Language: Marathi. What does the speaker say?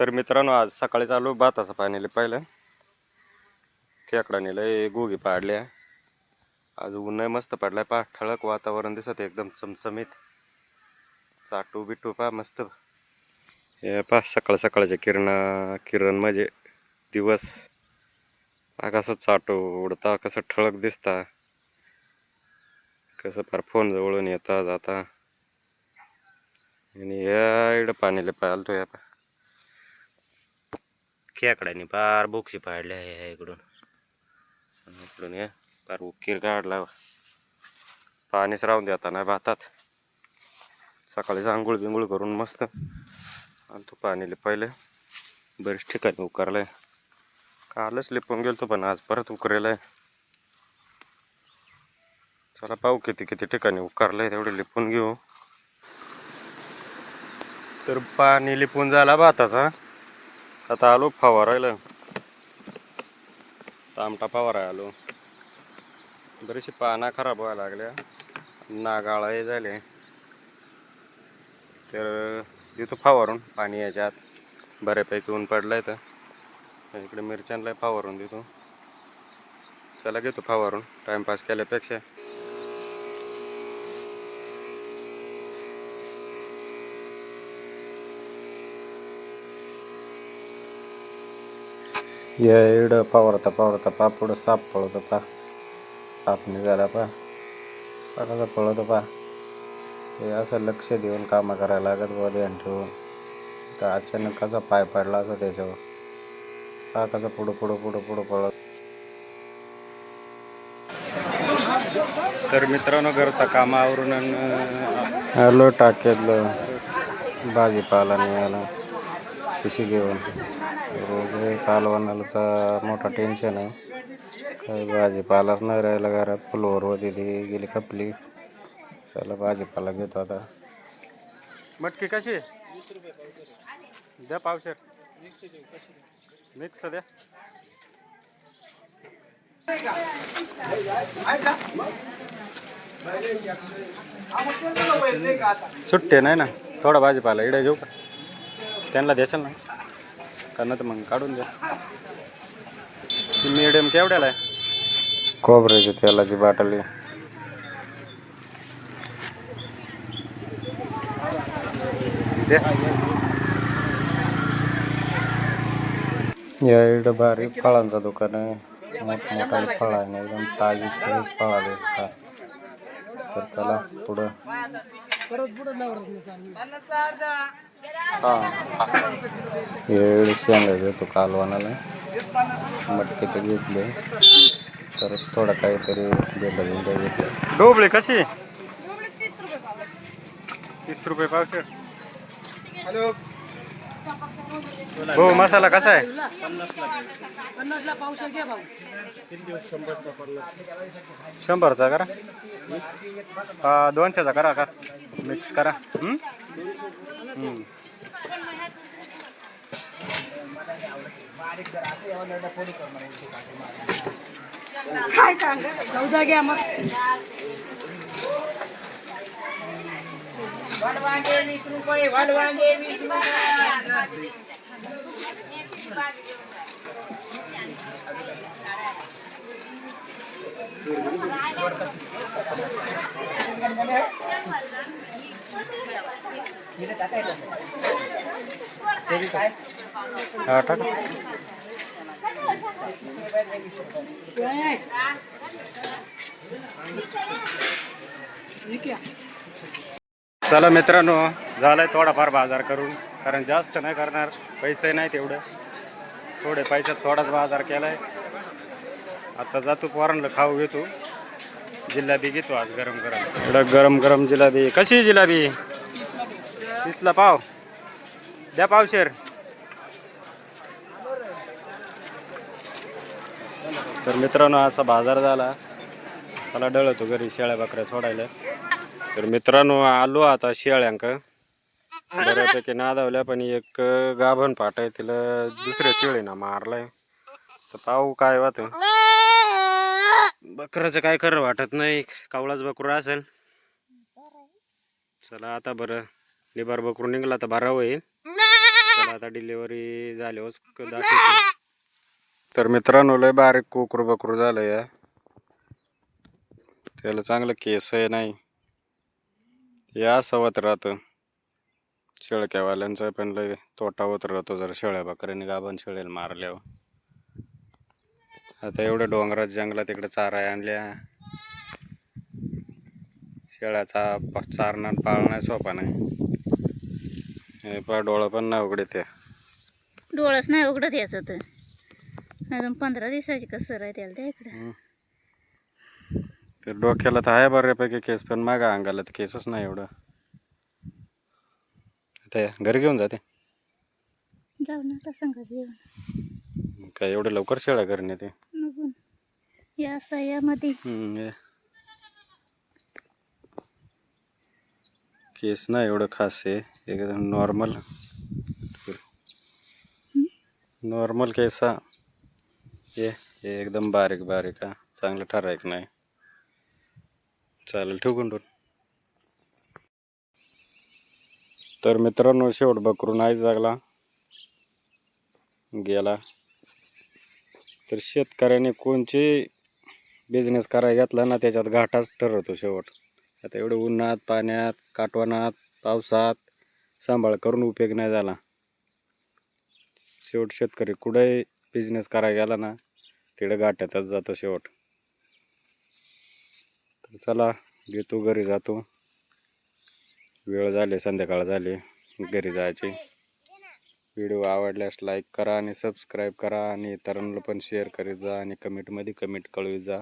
तर मित्रांनो आज सकाळी चालू भाताचं पाणी पाहिलं. खेकडा नेलं गोगी पाडल्या. आज ऊन मस्त पडलाय पा ठळक वातावरण दिसत एकदम चमचमीत. चाटू बिटू पा मस्त. हे पा सकाळ सकाळचे किरण किरण म्हणजे दिवस. पा कसं चाटू उडता कसं ठळक दिसता. कसं फार फोन जवळून येता जाता. आणि या इकडं पाणीला पाहिलं या पा खेकड्याने पार बोक्षी पाडले आहे इकडून. इकडून या. पार उकीर काढला पाणीच राहून देता नाही भातात. सकाळीच आंघोळ बिंघोळ करून मस्त. आणि तो पाणी पहिले बरेच ठिकाणी उकारलाय. कालच लिपून गेलतो पण आज परत उकरेलाय. चला पाहू किती किती ठिकाणी उकारलंय तेवढे लिपून घेऊ. तर पाणी लिपून झाला भाताचा. आता आलो फवारायला तामटा फवाराय आलो. बरीचशी पाना खराब व्हायला लागल्या. नागाळाही झाले. तर देतो फवारून पाणी याच्या आत बऱ्यापैकी ऊन पडलंय तर. इकडे मिरच्यांना फवारून देतो. चला घेतो फवारून. टाइमपास केल्यापेक्षा. या इकडं पावरता पावरता पा पुढं साप पळवतो पा. साप निघाला पा. पा कसं पळवतो पा. हे असं लक्ष देऊन कामं करायला लागत बुवा ध्यान ठेवून. तर अचानक कसा पाय पडला असं त्याच्यावर. पा कसं पुढं पुढं पुढं पुढं पळत. तर मित्रांनो घरचा कामावरून आलो टाक्यातलं भाजीपाला निघाला. पिशी घेऊन. रोज हे कालवणाचा मोठा टेन्शन आहे. काही भाजीपालाच नाही राहिला घरात. फुलवर होती ती गेली खपली. चला भाजीपाला घेतो आता. मटकी कशी? द्या पावशेर. मिक्स द्या. सुट्टे नाही ना? थोडा भाजीपाला इडे घेऊ का? त्यांना द्याल ना? का तर मग काढून द्या. मिडियम केवढ्याला आहे? खोबऱ्याची तेलाची बाटली. या इकडं भारी फळांचं दुकान आहे. मोठमोठाले फळ आहे ना एकदम ताजी फ्रेश फळा देतात तर चला पुढं. हा. येळी शेंगा घेतो कालवणाला. मटके तर घेतले. तर थोडं काहीतरी भेंडा भेंडा घेतलं. डोबळे कशी? तीस रुपये पावशे. हो मसाला कसा आहे? पन्नासला पावशेर घ्या भाऊ. शंभरचा करा. हा दोनशेचा करा का? मिक्स करा. हं? हं. चौदा घ्या मग हा टाका ए. ठीक आहे चला मित्रांनो झालंय थोडाफार बाजार करून. कारण जास्त नाही करणार पैसे नाही तेवढं थोडे पैशात थोडाच बाजार केलाय. आता जातो पोरांना खाऊ घेतो. जिलाबी घेतो आज गरम गरम एवढं गरम गरम जिलाबी. कशी जिलाबी? दिसला पाव. द्या पावशेर तर मित्रांनो असा बाजार झाला. मला डळतो घरी शेळ्या बकऱ्या सोडायला. तर मित्रांनो आलो आता शेळ्यांक. बऱ्यापैकी नादावल्या पण एक गाभण पाट आहे. तिला दुसऱ्या शेळीना मारलाय. तर पाहू काय वाट बकराचं काय खरं वाटत नाही. कावळाच बकरू असेल. चला आता बरं. निबार बकरून निघला तर बारा होईल त्याला आता डिलिव्हरी झाल्यावरच क- तर मित्रांनो लय बारीक कोकरू बकरू झालं या त्याला चांगलं केस आहे नाही. या सवत राहतं. शेळक्यावाल्यांचा पण लय तोटा होत राहतो जर शेळ्या बकऱ्याने गाभण शेळेला मारल्यावर. आता एवढ्या डोंगरात जंगलात तिकडे चारा आणल्या. शेळ्याचा चारणं आणि पाळणं सोपा नाही. हे पा डोळं पण नाही उघडे ते डोळस नाही उघडत याचं तर. अजून पंधरा दिवसाची कसर आहे त्याला त्या इकडं. ते डोक्याला तर आहे बऱ्यापैकी केस पण मागा अंगाला तर केसच नाही एवढं. ते घरी घेऊन जाते. जाऊ ना आता संगत घेऊन काय एवढं लवकर शेळ्या घरी नेते बघून या सह्यामध्ये. हम्म, केस नाही एवढं खास आहे. एकदम नॉर्मल नॉर्मल केस हा. हे हे एकदम बारीक बारीक हा. चांगलं ठरायक नाही. चालेल ठेवून दोन तर मित्रांनो शेवट बकरू नाही जागला. गेला. तर शेतकऱ्याने कोणचे बिझनेस करायला घेतला ना त्याच्यात घाटाच ठरवतो शेवट. आता एवढं उन्हात पाण्यात काटवानात पावसात सांभाळ करून उपयोग नाही झाला. शेवट शेतकरी कुठेही बिझनेस करायला गेला ना तिकडे गाठ्यातच जातो शेवट. तर चला घेतो घरी जातो. वेळ झाले संध्याकाळ झाली घरी जायची. व्हिडिओ आवडल्यास लाईक करा आणि सबस्क्राईब करा आणि इतरांना पण शेअर करीत जा आणि कमेंटमध्ये कमेंट कळवीत जा.